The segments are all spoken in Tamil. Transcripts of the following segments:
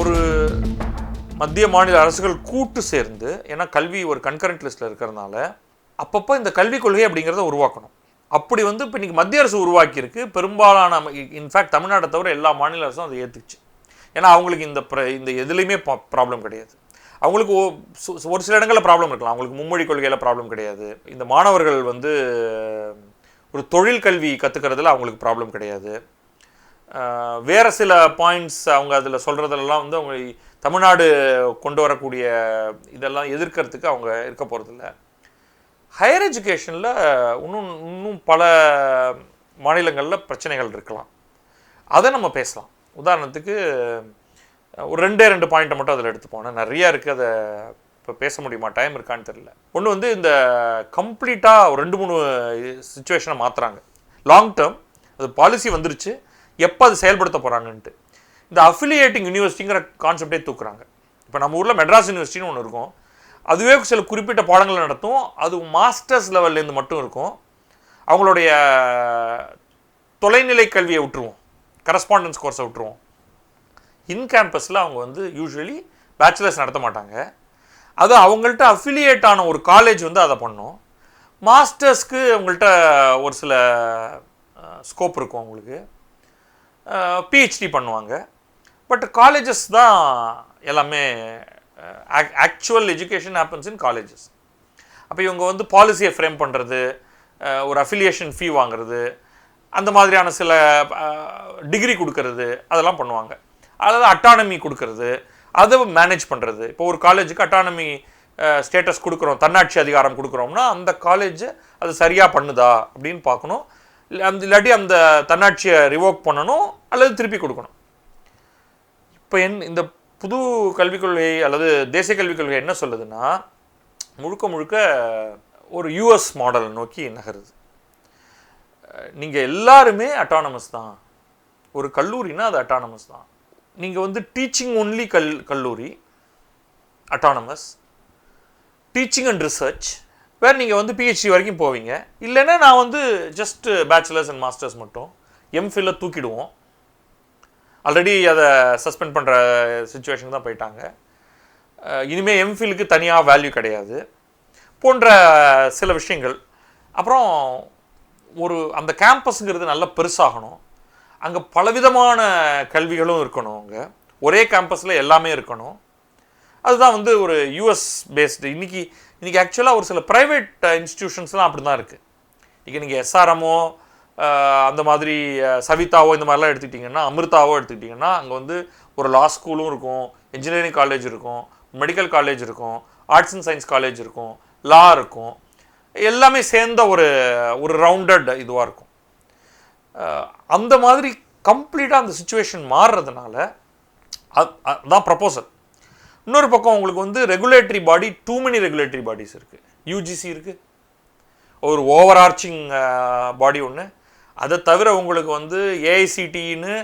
ஒரு மத்திய மாநில அரசுகள் கூட்டு சேர்ந்து ஏன்னா கல்வி ஒரு கன்கரண்ட் லிஸ்ட்டில் இருக்கிறதுனால அப்பப்போ இந்த கல்விக் கொள்கை அப்படிங்கிறத உருவாக்கணும். அப்படி வந்து இப்போ இன்றைக்கி மத்திய அரசு உருவாக்கியிருக்கு. பெரும்பாலான இன்ஃபேக்ட் தமிழ்நாட்டை தவிர எல்லா மாநில அரசும் அதை ஏற்றுக்குச்சு ஏன்னா அவங்களுக்கு இந்த ப்ர இந்த எதுலேயுமே ப்ராப்ளம் கிடையாது. அவங்களுக்கு சு- ஒரு சில இடங்களில் ப்ராப்ளம் இருக்கலாம். அவங்களுக்கு மும்மொழி கொள்கையில் ப்ராப்ளம் கிடையாது. இந்த மாணவர்கள் வந்து ஒரு தொழில் கல்வி கற்றுக்கிறதுல அவங்களுக்கு ப்ராப்ளம் கிடையாது. வேறு சில பாயிண்ட்ஸ் அவங்க அதில் சொல்கிறதெல்லாம் வந்து அவங்க தமிழ்நாடு கொண்டு வரக்கூடிய இதெல்லாம் எதிர்க்கிறதுக்கு அவங்க இருக்க போகிறதில்ல ஹையர் எஜுகேஷனில் இன்னும் இன்னும் பல மாநிலங்களில் பிரச்சனைகள் இருக்கலாம். அதை நம்ம பேசலாம். உதாரணத்துக்கு ஒரு ரெண்டே ரெண்டு பாயிண்ட்டை மட்டும் அதில் எடுத்து போனேன். நிறையா இருக்குது அதை இப்போ பேச முடியுமா? டைம் இருக்கான்னு தெரியல. ஒன்று வந்து இந்த கம்ப்ளீட்டாக ஒரு ரெண்டு மூணு சுச்சுவேஷனை மாற்றுறாங்க லாங் டேர்ம் அது பாலிசி வந்துருச்சு. எப்போ அது செயல்படுத்த போகிறாங்கன்ட்டு இந்த அஃபிலியேட்டிங் யூனிவர்சிட்டிங்கிற கான்செப்டே தூக்குறாங்க. இப்போ நம்ம ஊரில் மெட்ராஸ் யூனிவர்சிட்டின்னு ஒன்று இருக்கும். அதுவே சில குறிப்பிட்ட பாடங்களை நடத்தும். அது மாஸ்டர்ஸ் லெவல்லேருந்து மட்டும் இருக்கும். அவங்களுடைய தொலைநிலை கல்வியை விட்டுருவோம். கரஸ்பாண்டன்ஸ் கோர்ஸை விட்டுருவோம். இன் கேம்பஸில் அவங்க வந்து யூஸ்வலி பேச்சுலர்ஸ் நடத்த மாட்டாங்க. அது அவங்கள்ட்ட அஃபிலியேட் ஆன ஒரு காலேஜ் வந்து அதை பண்ணும். மாஸ்டர்ஸ்க்கு அவங்கள்ட்ட ஒரு சில ஸ்கோப் இருக்கும் அவங்களுக்கு. பிஹெச்டி பண்ணுவாங்க. பட் காலேஜஸ் தான் எல்லாமே actual education happens in colleges அப்போ இவங்க வந்து பாலிசியை ஃப்ரேம் பண்ணுறது ஒரு அஃபிலியேஷன் ஃபீ வாங்குறது அந்த மாதிரியான சில டிகிரி கொடுக்கறது அதெல்லாம் பண்ணுவாங்க. அதாவது அட்டானமி கொடுக்கறது அதை மேனேஜ் பண்ணுறது இப்போ ஒரு காலேஜுக்கு அட்டானமி ஸ்டேட்டஸ் கொடுக்குறோம் தன்னாட்சி அதிகாரம் கொடுக்குறோம்னா அந்த காலேஜ் அது சரியாக பண்ணுதா அப்படின்னு பார்க்கணும். அந்த இல்லாட்டி அந்த தன்னாட்சியை ரிவோக் பண்ணணும் அல்லது திருப்பி கொடுக்கணும். இப்போ என் இந்த புது கல்விக் கொள்கை அல்லது தேசிய கல்விக் கொள்கை என்ன சொல்லுதுன்னா முழுக்க முழுக்க ஒரு யூஎஸ் மாடல் நோக்கி நகருது. நீங்கள் எல்லாருமே அட்டானமஸ் தான். ஒரு கல்லூரினா அது அட்டானமஸ் தான். நீங்கள் வந்து டீச்சிங் ஒன்லி கல் கல்லூரி அட்டானமஸ் டீச்சிங் அண்ட் ரிசர்ச் வேறு நீங்கள் வந்து பிஹெச்டி வரைக்கும் போவீங்க. இல்லைன்னா நான் வந்து ஜஸ்ட்டு பேச்சுலர்ஸ் அண்ட் மாஸ்டர்ஸ் மட்டும். எம்ஃபில்ல தூக்கிடுவோம். ஆல்ரெடி அதை சஸ்பெண்ட் பண்ணுற சுச்சுவேஷன் தான் போயிட்டாங்க. இனிமேல் எம்ஃபிலுக்கு தனியாக வேல்யூ கிடையாது. போன்ற சில விஷயங்கள். அப்புறம் ஒரு அந்த கேம்பஸ்ங்கிறது நல்லா பெருசாகணும். அங்கே பலவிதமான கல்விகளும் இருக்கணும் அங்கே. ஒரே கேம்பஸில் எல்லாமே இருக்கணும். அதுதான் வந்து ஒரு யூஎஸ் பேஸ்டு இன்னைக்கு இன்றைக்கி ஆக்சுவலாக ஒரு சில ப்ரைவேட் இன்ஸ்டியூஷன்ஸ்லாம் uh, அப்படி தான் இருக்குது இன்றைக்கி நீங்கள் எஸ்ஆர்எம்மோ uh, அந்த மாதிரி uh, சவிதாவோ இந்த மாதிரிலாம் எடுத்துக்கிட்டிங்கன்னா அமிர்தாவோ எடுத்துக்கிட்டிங்கன்னா அங்கே வந்து ஒரு லா ஸ்கூலும் இருக்கும் இன்ஜினியரிங் காலேஜ் இருக்கும் மெடிக்கல் காலேஜ் இருக்கும் ஆர்ட்ஸ் அண்ட் சயின்ஸ் காலேஜ் இருக்கும் லா இருக்கும். எல்லாமே சேர்ந்த ஒரு ஒரு ரவுண்டட் இதுவாக இருக்கும். அந்த மாதிரி கம்ப்ளீட்டாக அந்த சுச்சுவேஷன் மாறுறதுனால அது அதுதான் ப்ரப்போசல் இன்னொரு பக்கம் உங்களுக்கு வந்து regulatory body too many regulatory bodies இருக்குது யூஜிசி இருக்குது ஒரு ஓவர் ஆர்ச்சிங் பாடி ஒன்று அதை தவிர உங்களுக்கு வந்து ஏஐசிடின்னு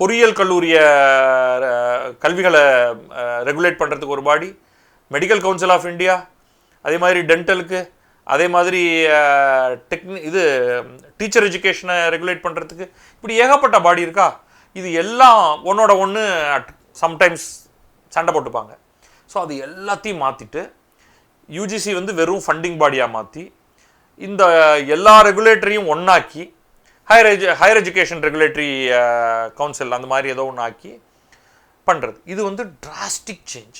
பொறியியல் கல்லூரியை கல்விகளை ரெகுலேட் பண்ணுறதுக்கு ஒரு body medical council of India அதே மாதிரி டென்டலுக்கு அதே மாதிரி டெக்னி இது டீச்சர் எஜுகேஷனை ரெகுலேட் பண்ணுறதுக்கு இப்படி ஏகப்பட்ட பாடி இருக்கா? இது எல்லாம் ஒன்னோட ஒன்று சம்டைம்ஸ் சண்டை போட்டுப்பாங்க. ஸோ அது எல்லாத்தையும் மாற்றிட்டு யூஜிசி வந்து வெறும் ஃபண்டிங் பாடியாக மாற்றி இந்த எல்லா ரெகுலேட்டரியும் ஒன்றாக்கி higher edu higher education regulatory council அந்த மாதிரி ஏதோ ஒன்று ஆக்கி பண்ணுறது இது வந்து டிராஸ்டிக் சேஞ்ச்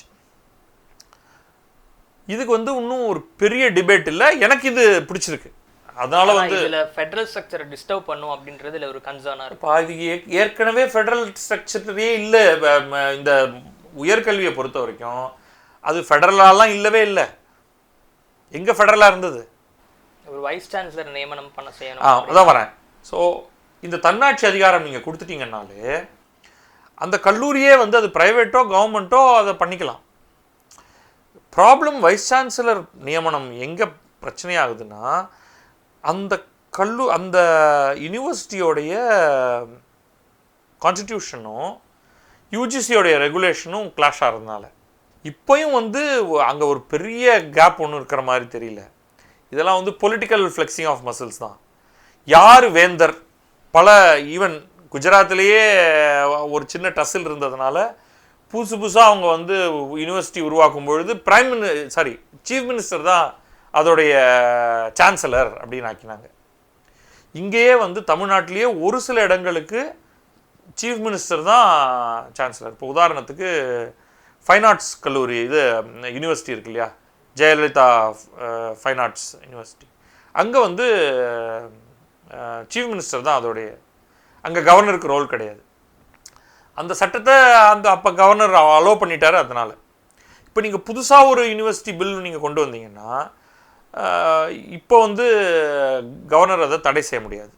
இதுக்கு வந்து இன்னும் ஒரு பெரிய டிபேட் இல்லை. எனக்கு இது பிடிச்சிருக்கு. அதனால வந்து இதுல ஃபெடரல் ஸ்ட்ரக்சரை டிஸ்டர்ப் பண்ணும் அப்படின்றது இதுல ஒரு கன்சர்னா இருக்கு. இப்போ அது ஏ- ஏற்கனவே ஃபெடரல் ஸ்ட்ரக்சரே இல்லை. இந்த உயர்கல்வியை பொறுத்த வரைக்கும் அது ஃபெடரலாலாம் இல்லவே இல்லை. எங்கே ஃபெடரலாக இருந்தது? ஒரு வைஸ் சான்சலர் நியமனம் பண்ண ஆ செய்யணும் அதான் வரேன். ஸோ இந்த தன்னாட்சி அதிகாரம் நீங்கள் கொடுத்துட்டீங்கன்னாலே அந்த கல்லூரியே வந்து அது ப்ரைவேட்டோ கவர்மெண்ட்டோ அதை பண்ணிக்கலாம். ப்ராப்ளம் வைஸ் சான்சலர் நியமனம் எங்கே பிரச்சனையாகுதுன்னா அந்த கல்லு அந்த யூனிவர்சிட்டியோடைய கான்ஸ்டிடியூஷனும் யூஜிசியோடைய ரெகுலேஷனும் கிளாஷ் ஆகிறதுனால இப்போயும் வந்து அங்கே ஒரு பெரிய கேப் ஒன்றும் இருக்கிற மாதிரி தெரியல. இதெல்லாம் வந்து பொலிட்டிக்கல் ஃப்ளெக்சிங் ஆஃப் மசில்ஸ் தான். யார் வேந்தர்? பல ஈவன் குஜராத்திலேயே ஒரு சின்ன டசில் இருந்ததுனால புதுசு புதுசாக அவங்க வந்து யூனிவர்சிட்டி உருவாக்கும் பொழுது prime mini sorry chief minister தான் அதோடைய சான்சலர் அப்படின்னு ஆக்கினாங்க. இங்கேயே வந்து தமிழ்நாட்டிலேயே ஒரு சில இடங்களுக்கு சீஃப் மினிஸ்டர் தான் சான்சலர் இப்போ உதாரணத்துக்கு ஃபைன் ஆர்ட்ஸ் கல்லூரி இது யூனிவர்சிட்டி இருக்கு இல்லையா? ஜெயலலிதா ஃபைன் ஆர்ட்ஸ் யூனிவர்சிட்டி அங்கே வந்து சீஃப் மினிஸ்டர் தான் அதோடைய அங்கே கவர்னருக்கு ரோல் கிடையாது. அந்த சட்டத்தை அந்த அப்போ கவர்னர் அலோவ் பண்ணிட்டார் அதனால். இப்போ நீங்கள் புதுசாக ஒரு யூனிவர்சிட்டி பில் நீங்கள் கொண்டு வந்தீங்கன்னா இப்போ வந்து கவர்னர் அதை தடை செய்ய முடியாது.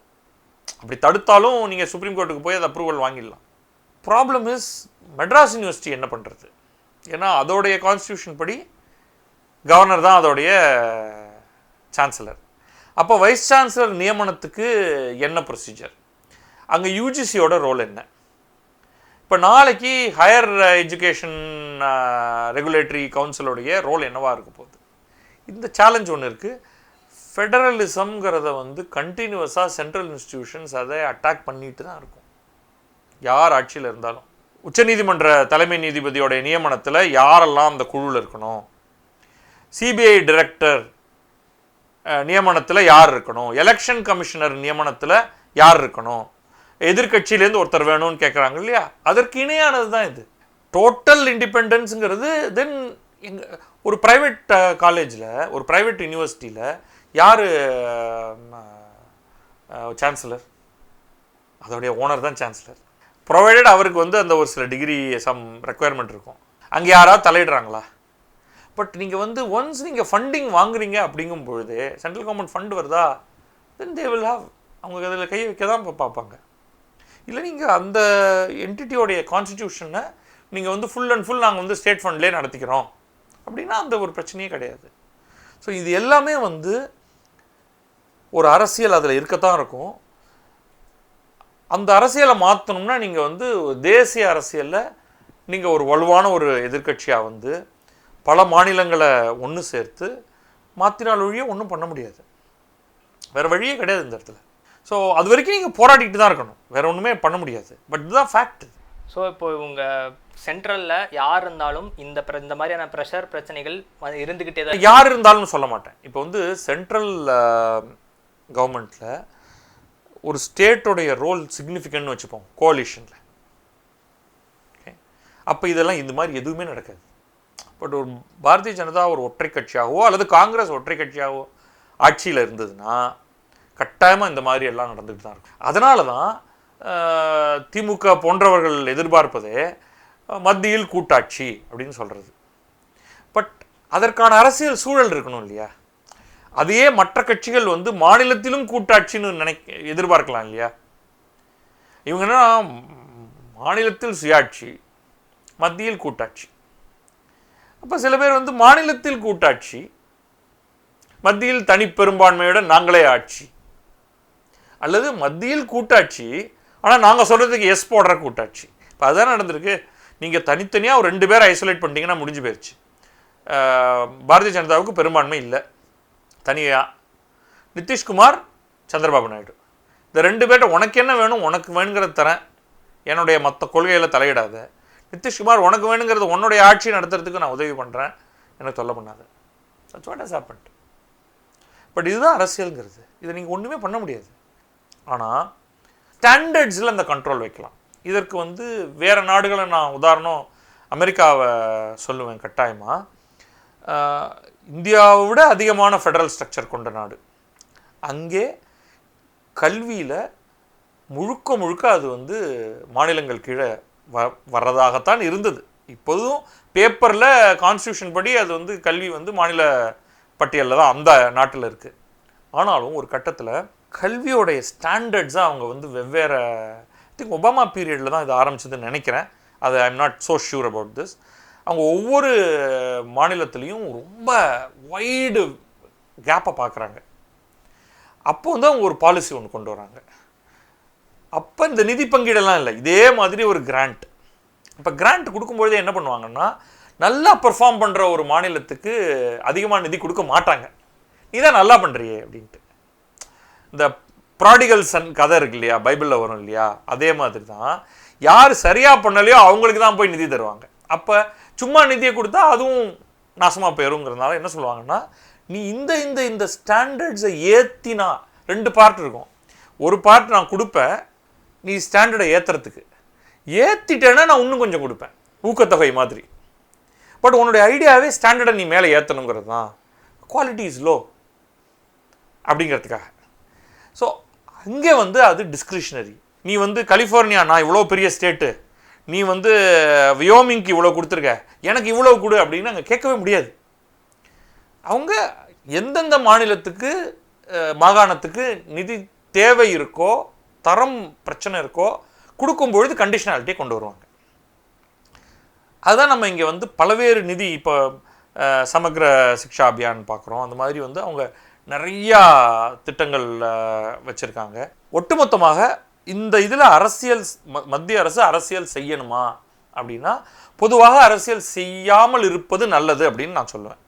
அப்படி தடுத்தாலும் நீங்கள் சுப்ரீம் கோர்ட்டுக்கு போய் அதை அப்ரூவல் வாங்கிடலாம். ப்ராப்ளம் இஸ் மெட்ராஸ் யூனிவர்சிட்டி என்ன பண்ணுறது ஏன்னா அதோடைய கான்ஸ்டியூஷன் படி கவர்னர் தான் அதோடைய சான்சலர் அப்போ வைஸ் சான்சலர் நியமனத்துக்கு என்ன ப்ரொசீஜர் அங்கே யூஜிசியோட ரோல் என்ன? இப்போ நாளைக்கு ஹையர் எஜுகேஷன் ரெகுலேட்டரி கவுன்சிலோடைய ரோல் என்னவாக இருக்க போகுது? இந்த சேலஞ்ச் ஒன்று இருக்குது ஃபெடரலிசம்ங்கிறத வந்து கண்டினியூவஸாக சென்ட்ரல் இன்ஸ்டிடியூஷன்ஸ் அதை அட்டாக் பண்ணிட்டு தான் இருக்கும். யார் ஆட்சியில் இருந்தாலும். உச்சநீதிமன்ற தலைமை நீதிபதியோடைய நியமனத்தில் யாரெல்லாம் அந்த குழுவில் இருக்கணும்? சிபிஐ டைரக்டர் நியமனத்தில் யார் இருக்கணும்? எலெக்ஷன் கமிஷனர் நியமனத்தில் யார் இருக்கணும்? எதிர்கட்சியிலேருந்து ஒருத்தர் வேணும்னு கேட்குறாங்க இல்லையா? அதற்கு இணையானது தான் இது டோட்டல் இண்டிபெண்டன்ஸுங்கிறது தென் எங்கள் ஒரு ப்ரைவேட் காலேஜில் ஒரு ப்ரைவேட் யூனிவர்சிட்டியில் யார் சான்சலர் அதோடைய ஓனர் தான் சான்சலர் ப்ரொவைடட் அவருக்கு வந்து அந்த ஒரு சில டிகிரி சம் ரெக்குயர்மெண்ட் இருக்கும். அங்கே யாராவது தலையிடுறாங்களா? பட் நீங்கள் வந்து ஒன்ஸ் நீங்கள் ஃபண்டிங் வாங்குறீங்க அப்படிங்கும் பொழுது சென்ட்ரல் கவர்மெண்ட் ஃபண்ட் வருதா? தென் தே வில் ஹாவ் அவங்க அதில் கை வைக்க தான் இப்போ பார்ப்பாங்க. இல்லை நீங்கள் அந்த என்டிட்டியோடைய கான்ஸ்டியூஷனை நீங்கள் வந்து ஃபுல் அண்ட் ஃபுல் நாங்கள் வந்து ஸ்டேட் ஃபண்ட்லேயே நடத்திக்கிறோம். அப்படின்னா அந்த ஒரு பிரச்சனையே கிடையாது. ஸோ இது எல்லாமே வந்து ஒரு அரசியல் அதில் இருக்கத்தான் இருக்கும். அந்த அரசியலை மாற்றணும்னா நீங்கள் வந்து தேசிய அரசியலில் நீங்கள் ஒரு வலுவான ஒரு எதிர்க்கட்சியாக வந்து பல மாநிலங்களை ஒன்று சேர்த்து மாற்றினால் ஒழிய ஒன்றும் பண்ண முடியாது. வேறு வழியே கிடையாது இந்த இடத்துல. ஸோ அது வரைக்கும் நீங்கள் போராடிக்கிட்டு தான் இருக்கணும். வேறு ஒன்றுமே பண்ண முடியாது. பட் இதுதான் ஃபேக்ட் ஸோ இப்போ இவங்க சென்ட்ரலில் யார் இருந்தாலும் இந்த இந்த மாதிரியான ப்ரெஷர் பிரச்சனைகள் இருந்துக்கிட்டே தான் யார் இருந்தாலும் சொல்ல மாட்டேன். இப்போ வந்து சென்ட்ரல் கவர்மெண்ட்டில் ஒரு ஸ்டேட்டோடைய ரோல் சிக்னிஃபிகண்ட்னு வச்சுப்போம் கோலிஷனில் ஓகே அப்போ இதெல்லாம் இந்த மாதிரி எதுவுமே நடக்காது. பட் ஒரு பாரதிய ஜனதா ஒரு ஒற்றை கட்சியாகவோ அல்லது காங்கிரஸ் ஒற்றை கட்சியாகவோ ஆட்சியில் இருந்ததுன்னா கட்டாயமாக இந்த மாதிரி எல்லாம் நடந்துகிட்டு தான் இருக்கும். அதனால தான் திமுக போன்றவர்கள் எதிர்பார்ப்பது மத்தியில் கூட்டாட்சி அப்படின்னு சொல்கிறது பட் அதற்கான அரசியல் சூழல் இருக்கணும் இல்லையா? அதையே மற்ற கட்சிகள் வந்து மாநிலத்திலும் கூட்டாட்சின்னு நினைக்க எதிர்பார்க்கலாம் இல்லையா? இவங்க என்ன மாநிலத்தில் சுயாட்சி மத்தியில் கூட்டாட்சி. அப்போ சில பேர் வந்து மாநிலத்தில் கூட்டாட்சி மத்தியில் தனிப்பெரும்பான்மையுடன் நாங்களே ஆட்சி. அல்லது மத்தியில் கூட்டாட்சி ஆனால் நாங்கள் சொல்கிறதுக்கு எஸ் போடுற கூட்டாட்சி. இப்போ அதுதான் நடந்திருக்கு? நீங்கள் தனித்தனியாக ஒரு ரெண்டு பேரை ஐசோலேட் பண்ணிட்டீங்கன்னா முடிஞ்சு போயிடுச்சு பாரதிய ஜனதாவுக்கு பெரும்பான்மை இல்லை. தனியாக நிதிஷ்குமார் சந்திரபாபு நாயுடு. இந்த ரெண்டு பேர்ட்ட உனக்கு என்ன வேணும்? உனக்கு வேணுங்கிறத தரேன். என்னுடைய மற்ற கொள்கையில் தலையிடாத. நிதிஷ்குமார் உனக்கு வேணுங்கிறது உன்னுடைய ஆட்சி நடத்துறதுக்கு நான் உதவி பண்ணுறேன் எனக்கு தொல்லை பண்ணாது. That's what has happened but இதுதான் அரசியலுங்கிறது. இதை நீங்கள் ஒன்றுமே பண்ண முடியாது. ஆனால் ஸ்டாண்டர்ட்ஸில் அந்த கண்ட்ரோல் வைக்கலாம். இதற்கு வந்து வேறு நாடுகளை நான் உதாரணம் அமெரிக்காவை சொல்லுவேன் கட்டாயமாக இந்தியாவை விட அதிகமான ஃபெடரல் ஸ்ட்ரக்சர் கொண்ட நாடு. அங்கே கல்வியில் முழுக்க முழுக்க அது வந்து மாநிலங்கள் கீழே வ வர்றதாகத்தான் இருந்தது. இப்போதும் பேப்பரில் கான்ஸ்டியூஷன் படி அது வந்து கல்வி வந்து மாநில பட்டியலில் தான் அந்த நாட்டில் இருக்குது ஆனாலும் ஒரு கட்டத்தில் கல்வியோடைய ஸ்டாண்டர்ட்ஸாக அவங்க வந்து வெவ்வேறு திங்க் ஒபாமா பீரியடில் தான் இது ஆரம்பிச்சதுன்னு நினைக்கிறேன். அது I am not so sure about this அவங்க ஒவ்வொரு மாநிலத்துலேயும் ரொம்ப வைடு கேப்பை பார்க்குறாங்க அப்போ வந்து அவங்க ஒரு பாலிசி ஒன்று கொண்டு வராங்க. அப்போ இந்த நிதி பங்கீடெல்லாம் இல்லை. இதே மாதிரி ஒரு கிராண்ட் இப்போ கிராண்ட் கொடுக்கும்பொழுது என்ன பண்ணுவாங்கன்னா நல்லா பெர்ஃபார்ம் பண்ணுற ஒரு மாநிலத்துக்கு அதிகமாக நிதி கொடுக்க மாட்டாங்க. நீ தான் நல்லா பண்ணுறியே அப்படின்ட்டு. இந்த ப்ராடிகல் சன் கதை இருக்கு இல்லையா? பைபிளில் வரும் இல்லையா? அதே மாதிரி தான் யார் சரியாக பண்ணலையோ அவங்களுக்கு தான் போய் நிதி தருவாங்க. அப்போ சும்மா நிதியை கொடுத்தா அதுவும் நாசமாக போயிருங்கிறதுனால என்ன சொல்லுவாங்கன்னா நீ இந்த இந்த இந்த ஸ்டாண்டர்ட்ஸை ஏற்றினா ரெண்டு பார்ட் இருக்கும். ஒரு பார்ட் நான் கொடுப்பேன் நீ ஸ்டாண்டர்டை ஏற்றுறதுக்கு ஏற்றிட்டேன்னா நான் இன்னும் கொஞ்சம் கொடுப்பேன். ஊக்கத்தொகை மாதிரி. பட் உன்னுடைய ஐடியாவே ஸ்டாண்டர்டை நீ மேலே ஏற்றணுங்கிறது தான். குவாலிட்டி இஸ் லோ அப்படிங்கிறதுக்காக. ஸோ அங்கே வந்து அது டிஸ்கிரிஷனரி நீ வந்து கலிஃபோர்னியா நான் இவ்வளோ பெரிய ஸ்டேட்டு நீ வந்து வியோமிங்க்கு இவ்வளோ கொடுத்துருக்க. எனக்கு இவ்வளோ கொடு அப்படின்னு அங்கே கேட்கவே முடியாது. அவங்க எந்தெந்த மாநிலத்துக்கு மாகாணத்துக்கு நிதி தேவை இருக்கோ தரம் பிரச்சனை இருக்கோ கொடுக்கும்பொழுது கண்டிஷனாலிட்டியை கொண்டு வருவாங்க. அதுதான் நம்ம இங்கே வந்து பல்வேறு நிதி இப்போ அஹ், சமக்ர சிக்ஷா அபியான் பார்க்குறோம் அந்த மாதிரி வந்து அவங்க நிறையா திட்டங்கள் வச்சுருக்காங்க. ஒட்டுமொத்தமாக இந்த இதில் அரசியல் மத்திய அரசு அரசியல் செய்யணுமா அப்படின்னா பொதுவாக அரசியல் செய்யாமல் இருப்பது நல்லது அப்படின்னு நான் சொல்லுவேன்.